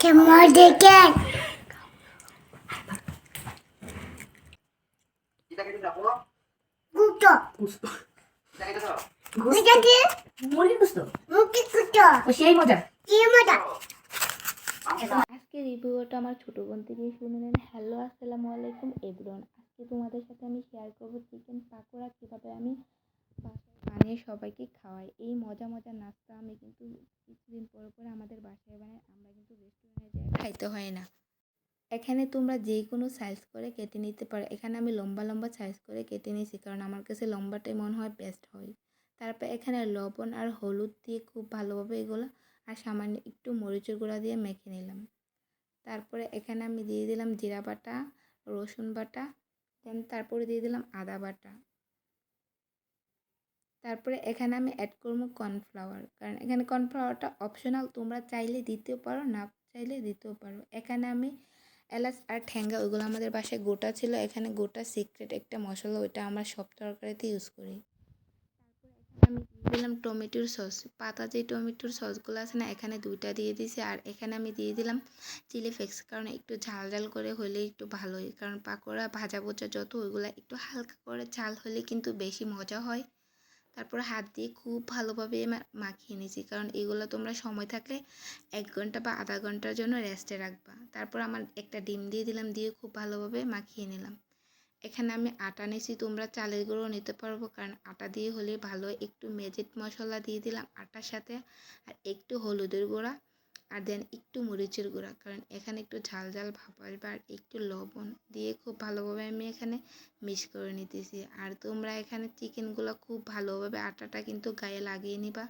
কেমন এটা মুরগির গুস্ত কি মজা আজকে রিভিউটা আমার ছোটো বোন থেকে শুনে নেন। হ্যালো, আসসালামু আলাইকুম, এভরিওয়ান। আজকে তোমাদের সাথে আমি শেয়ার করব চিকেন পাকোড়া কীভাবে আমি বানিয়ে সবাইকে খাওয়াই। এই মজা মজা নাস্তা আমি কিন্তু কিছুদিন পরে পরে আমাদের বাসায় বানাই, আমরা কিন্তু রেস্টুরেন্টে যাই, খাইতে হয় না। এখানে তোমরা যে কোনো সাইজ করে কেটে নিতে পারো। এখানে আমি লম্বা লম্বা সাইজ করে কেটে নিয়েছি, কারণ আমার কাছে লম্বাটাই মনে হয় বেস্ট হয়। তারপর এখানে লবণ আর হলুদ দিয়ে খুব ভালোভাবে এগুলো আর সামান্য একটু মরিচের গুঁড়া দিয়ে মেখে নিলাম। তারপরে এখানে আমি দিয়ে দিলাম জিরা বাটা, রসুন বাটা, দেন তারপরে দিয়ে দিলাম আদা বাটা। তারপরে এখানে আমি অ্যাড করব কর্নফ্লাওয়ার কারণ এখানে কর্নফ্লাওয়ারটা অপশনাল তোমরা চাইলে দিতেও পারো, না চাইলে দিতেও পারো। এখানে আমি এলাচ আর ঠ্যাঙ্গা, ওইগুলো আমাদের বাসায় গোটা ছিল, এখানে গোটা সিক্রেট একটা মশলা, ওইটা আমরা সব তরকারিতে ইউজ করি। আমি দিয়ে দিলাম টমেটোর সস পাতা যে টমেটোর সসগুলো আছে না, এখানে দুইটা দিয়ে দিয়েছি আর এখানে আমি দিয়ে দিলাম চিলি ফ্লেক্স কারণ একটু ঝাল ঝাল করে হলে একটু ভালো হয়, কারণ পাকোড়া ভাজা ভোজা যত, ওইগুলো একটু হালকা করে ঝাল হলে কিন্তু বেশি মজা হয়। তারপর হাত দিয়ে খুব ভালোভাবে মাখিয়ে নিয়েছি। কারণ এগুলো তোমরা সময় থাকলে এক ঘণ্টা বা আধা ঘণ্টার জন্য রেস্টে রাখবা। তারপর আমার একটা ডিম দিয়ে দিলাম, দিয়ে খুব ভালোভাবে মাখিয়ে নিলাম। এখানে আমি আটা নিয়েছি, তোমরা চালের গুঁড়ো নিতে পারব। কারণ আটা দিয়ে হলে ভালো। একটু ম্যাজিক মশলা দিয়ে দিলাম আটার সাথে, আর একটু হলুদের গুঁড়া। আর দেন একটু মরিচের গুঁড়া। কারণ এখানে একটু ঝাল ঝাল ভাব আসবে আর একটু লবণ দিয়ে খুব ভালোভাবে আমি এখানে মিক্স করে নিতেছি। আর তোমরা এখানে চিকেনগুলো খুব ভালোভাবে আটাটা কিন্তু গায়ে লাগিয়ে নিবা।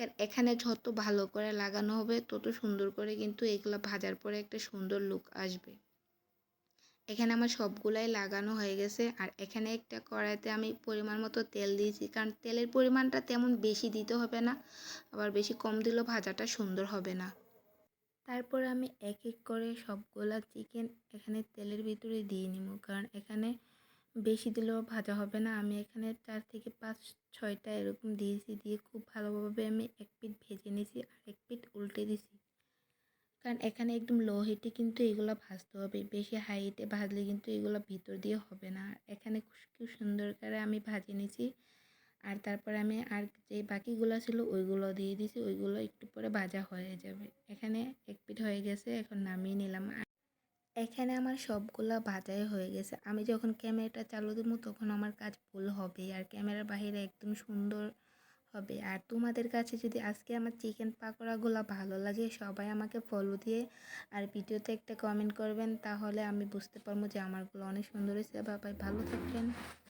কারণ এখানে যত ভালো করে লাগানো হবে, তত সুন্দর করে কিন্তু এগুলো ভাজার পরে একটা সুন্দর লুক আসবে। এখানে আমার সবগুলাই লাগানো হয়ে গেছে। আর এখানে একটা কড়াইতে আমি পরিমাণ মতো তেল দিয়েছি। কারণ তেলের পরিমাণটা তেমন বেশি দিতে হবে না। আবার বেশি কম দিলেও ভাজাটা সুন্দর হবে না। তারপর আমি এক এক করে সবগুলা চিকেন এখানে তেলের ভিতরে দিয়ে নিব। কারণ এখানে বেশি দিলেও ভাজা হবে না। আমি এখানে চার থেকে পাঁচ, ছয়টা এরকম দিয়েছি। দিয়ে খুব ভালোভাবে আমি এক পিঠ ভেজে নিয়েছি আর এক পিঠ উল্টে দিছি কারণ এখানে একদম লো হিটে কিন্তু এগুলো ভাজতে হবে, বেশি হাই হিটে ভাজলে কিন্তু এগুলো ভিতর দিয়ে হবে না। এখানে খুব- সুন্দর করে আমি ভাজে নিয়েছি। আর তারপরে আমি আর যে বাকিগুলো ছিল ওইগুলো দিয়ে দিয়েছি, ওইগুলো একটু পরে ভাজা হয়ে যাবে। এখানে এক পিঠ হয়ে গেছে, এখন নামিয়ে নিলাম। এখানে আমার সবগুলো ভাজাই হয়ে গেছে। আমি যখন ক্যামেরাটা চালু দেবো তখন আমার কাজ ভুল হবে আর ক্যামেরার বাইরে একদম সুন্দর হবে। আর তোমাদের কাছে যদি আজকে আমার চিকেন পাকোড়াগুলো ভালো লাগে, সবাই আমাকে ফলো দিয়ে আর ভিডিওতে একটা কমেন্ট করবেন, তাহলে আমি বুঝতে পারব যে আমারগুলো অনেক সুন্দর হয়েছে। বাবাই ভালো থাকবেন।